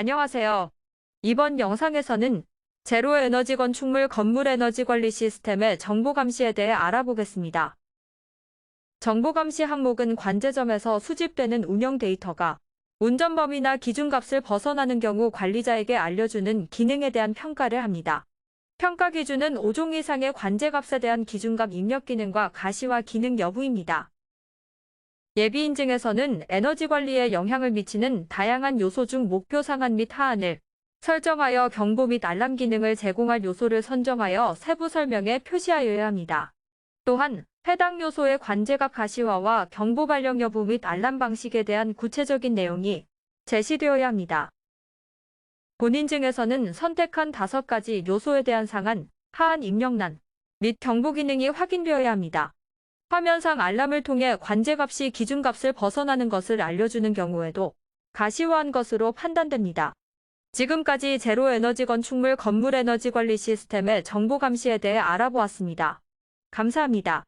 안녕하세요. 이번 영상에서는 제로 에너지 건축물 건물 에너지 관리 시스템의 정보 감시에 대해 알아보겠습니다. 정보 감시 항목은 관제점에서 수집되는 운영 데이터가 운전 범위나 기준값을 벗어나는 경우 관리자에게 알려주는 기능에 대한 평가를 합니다. 평가 기준은 5종 이상의 관제값에 대한 기준값 입력 기능과 가시화 기능 여부입니다. 예비 인증에서는 에너지 관리에 영향을 미치는 다양한 요소 중 목표 상한 및 하한을 설정하여 경보 및 알람 기능을 제공할 요소를 선정하여 세부 설명에 표시하여야 합니다. 또한 해당 요소의 관제값 가시화와 경보 발령 여부 및 알람 방식에 대한 구체적인 내용이 제시되어야 합니다. 본인증에서는 선택한 다섯 가지 요소에 대한 상한, 하한 입력란 및 경보 기능이 확인되어야 합니다. 화면상 알람을 통해 관제값이 기준값을 벗어나는 것을 알려주는 경우에도 가시화한 것으로 판단됩니다. 지금까지 제로 에너지 건축물 건물 에너지 관리 시스템의 정보 감시에 대해 알아보았습니다. 감사합니다.